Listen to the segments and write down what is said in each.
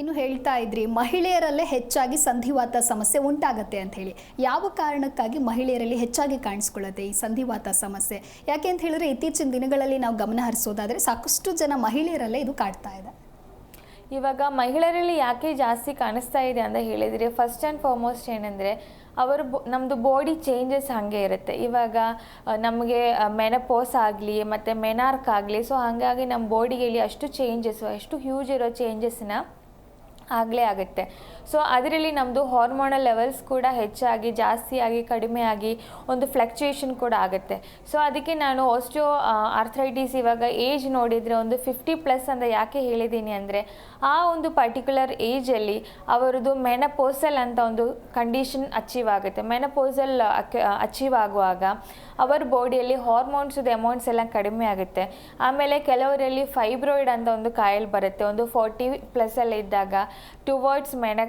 ಇನ್ನು ಹೇಳ್ತಾ ಇದ್ರಿ, ಮಹಿಳೆಯರಲ್ಲೇ ಹೆಚ್ಚಾಗಿ ಸಂಧಿವಾತ ಸಮಸ್ಯೆ ಉಂಟಾಗತ್ತೆ ಅಂತ ಹೇಳಿ. ಯಾವ ಕಾರಣಕ್ಕಾಗಿ ಮಹಿಳೆಯರಲ್ಲಿ ಹೆಚ್ಚಾಗಿ ಕಾಣಿಸ್ಕೊಳ್ಳುತ್ತೆ ಈ ಸಂಧಿವಾತ ಸಮಸ್ಯೆ? ಯಾಕೆ ಅಂತ ಹೇಳಿದ್ರೆ ಇತ್ತೀಚಿನ ದಿನಗಳಲ್ಲಿ ನಾವು ಗಮನ ಹರಿಸೋದಾದ್ರೆ ಸಾಕಷ್ಟು ಜನ ಮಹಿಳೆಯರಲ್ಲೇ ಇದು ಕಾಡ್ತಾ ಇದೆ. ಇವಾಗ ಮಹಿಳೆಯರಲ್ಲಿ ಯಾಕೆ ಜಾಸ್ತಿ ಕಾಣಿಸ್ತಾ ಇದೆ ಅಂತ ಹೇಳಿದರೆ ಫಸ್ಟ್ ಆ್ಯಂಡ್ ಫಾರ್ಮೋಸ್ಟ್ ಏನಂದರೆ, ಅವರು ಬೊ ನಮ್ಮದು ಬಾಡಿ ಚೇಂಜಸ್ ಹಾಗೆ ಇರುತ್ತೆ. ಇವಾಗ ನಮಗೆ ಮೆನಪೋಸ್ ಆಗಲಿ, ಮತ್ತು ಮೆನಾರ್ಕ್ ಆಗಲಿ ಸೊ ಹಾಗಾಗಿ ನಮ್ಮ ಬಾಡಿಯಲ್ಲಿ ಅಷ್ಟು ಚೇಂಜಸ್ಸು ಅಷ್ಟು ಹ್ಯೂಜ್ ಇರೋ ಚೇಂಜಸ್ನ ಆಗಲೇ ಆಗುತ್ತೆ. ಸೊ ಅದರಲ್ಲಿ ನಮ್ಮದು ಹಾರ್ಮೋನಲ್ ಲೆವೆಲ್ಸ್ ಕೂಡ ಹೆಚ್ಚಾಗಿ ಜಾಸ್ತಿಯಾಗಿ ಆಗಿ ಒಂದು ಫ್ಲಕ್ಚುಯೇಷನ್ ಕೂಡ ಆಗುತ್ತೆ. ಸೊ ಅದಕ್ಕೆ ನಾನು ಅಷ್ಟು ಆರ್ಥ್ರೈಟಿಸ್ ಇವಾಗ ಏಜ್ ನೋಡಿದರೆ ಒಂದು ಫಿಫ್ಟಿ ಪ್ಲಸ್ ಅಂತ ಯಾಕೆ ಹೇಳಿದ್ದೀನಿ ಅಂದರೆ, ಆ ಒಂದು ಪರ್ಟಿಕ್ಯುಲರ್ ಏಜಲ್ಲಿ ಅವರದು ಮೆನಪೋಸಲ್ ಅಂತ ಒಂದು ಕಂಡೀಷನ್ ಅಚೀವ್ ಆಗುತ್ತೆ. ಮೆನಪೋಸಲ್ ಅಚೀವ್ ಆಗುವಾಗ ಅವರ ಬಾಡಿಯಲ್ಲಿ ಹಾರ್ಮೋನ್ಸ್ದು ಅಮೌಂಟ್ಸ್ ಎಲ್ಲ ಕಡಿಮೆ ಆಗುತ್ತೆ. ಆಮೇಲೆ ಕೆಲವರಲ್ಲಿ ಫೈಬ್ರಾಯ್ಡ್ ಅಂತ ಒಂದು ಕಾಯಿಲೆ ಬರುತ್ತೆ. ಒಂದು ಫೋರ್ಟಿ ಪ್ಲಸ್ಸಲ್ಲಿ ಇದ್ದಾಗ ಟುವರ್ಡ್ಸ್ ಮೆನ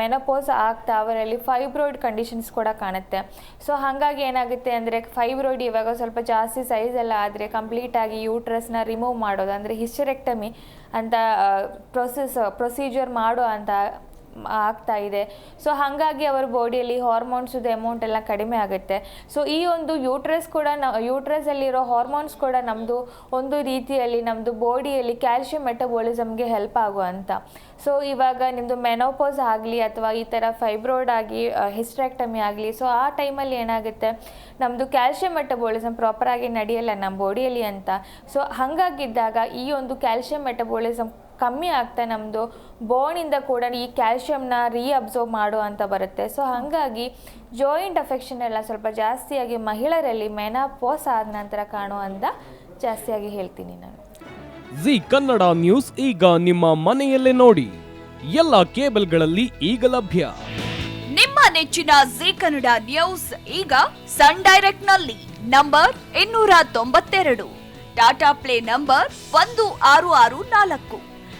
ಮೆನಪೋಸ್ ಆಗ್ತಾ ಅವರಲ್ಲಿ ಫೈಬ್ರಾಯ್ಡ್ ಕಂಡೀಷನ್ಸ್ ಕೂಡ ಕಾಣುತ್ತೆ. ಸೊ ಹಾಗಾಗಿ ಏನಾಗುತ್ತೆ ಅಂದರೆ ಫೈಬ್ರಾಯ್ಡ್ ಇವಾಗ ಸ್ವಲ್ಪ ಜಾಸ್ತಿ ಸೈಜ್ ಎಲ್ಲ ಆದರೆ ಕಂಪ್ಲೀಟಾಗಿ ಯೂಟ್ರಸ್ನ ರಿಮೂವ್ ಮಾಡೋದು, ಅಂದರೆ ಹಿಸ್ಟರೆಕ್ಟಮಿ ಅಂತ ಪ್ರೊಸೆಸ್ ಪ್ರೊಸೀಜರ್ ಮಾಡೋ ಅಂತ ಆಗ್ತಾ ಇದೆ. ಸೊ ಹಾಗಾಗಿ ಅವರ ಬಾಡಿಯಲ್ಲಿ ಹಾರ್ಮೋನ್ಸ್ದು ಅಮೌಂಟ್ ಎಲ್ಲ ಕಡಿಮೆ ಆಗುತ್ತೆ. ಸೊ ಈ ಒಂದು ಯೂಟ್ರಸ್ ಕೂಡ ನ ಯೂಟ್ರಸಲ್ಲಿರೋ ಹಾರ್ಮೋನ್ಸ್ ಕೂಡ ನಮ್ಮದು ಒಂದು ರೀತಿಯಲ್ಲಿ ನಮ್ಮದು ಬಾಡಿಯಲ್ಲಿ ಕ್ಯಾಲ್ಶಿಯಂ ಮೆಟಬಾಲಿಸಮ್ಗೆ ಹೆಲ್ಪ್ ಆಗುವಂಥ ಸೊ ಇವಾಗ ನಿಮ್ಮದು ಮೆನೋಪೋಸ್ ಆಗಲಿ ಅಥವಾ ಈ ಥರ ಫೈಬ್ರೋಯ್ಡ್ ಆಗಿ ಹಿಸ್ಟ್ರಾಕ್ಟಮಿ ಆಗಲಿ ಸೊ ಆ ಟೈಮಲ್ಲಿ ಏನಾಗುತ್ತೆ? ನಮ್ಮದು ಕ್ಯಾಲ್ಶಿಯಂ ಮೆಟಬಾಲಿಸಮ್ ಪ್ರಾಪರಾಗಿ ನಡೆಯಲ್ಲ ನಮ್ಮ ಬಾಡಿಯಲ್ಲಿ ಅಂತ. ಸೊ ಹಾಗಾಗಿದ್ದಾಗ ಈ ಒಂದು ಕ್ಯಾಲ್ಶಿಯಂ ಮೆಟಬಾಲಿಸಮ್ ಕಮ್ಮಿ ಆಗ್ತಾ ನಮ್ಮದು ಬೋನಿಂದ ಕೂಡ ಈ ಕ್ಯಾಲ್ಶಿಯಮ್ನ ರೀಅಬ್ಸರ್ವ್ ಮಾಡೋ ಅಂತ ಬರುತ್ತೆ. ಸೊ ಹಾಗಾಗಿ ಜಾಯಿಂಟ್ ಅಫೆಕ್ಷನ್ ಎಲ್ಲ ಸ್ವಲ್ಪ ಜಾಸ್ತಿಯಾಗಿ ಮಹಿಳೆಯರಲ್ಲಿ ಮೆನಾಪೋಸ್ ಆದ ನಂತರ ಕಾಣುವಂಥ ಜಾಸ್ತಿಯಾಗಿ ಹೇಳ್ತೀನಿ ನಾನು. ಜಿ ಕನ್ನಡ ನ್ಯೂಸ್ ಈಗ ನಿಮ್ಮ ಮನೆಯಲ್ಲೇ ನೋಡಿ. ಎಲ್ಲ ಕೇಬಲ್ಗಳಲ್ಲಿ ಈಗ ಲಭ್ಯ. ನಿಮ್ಮ ನೆಚ್ಚಿನ ಜಿ ಕನ್ನಡ ನ್ಯೂಸ್ ಈಗ ಸನ್ ಡೈರೆಕ್ಟ್ನಲ್ಲಿ ನಂಬರ್ ಇನ್ನೂರ ತೊಂಬತ್ತೆರಡು. ಟಾಟಾ ಪ್ಲೇ ನಂಬರ್ ಒಂದು ಆರು ಆರು ನಾಲ್ಕು.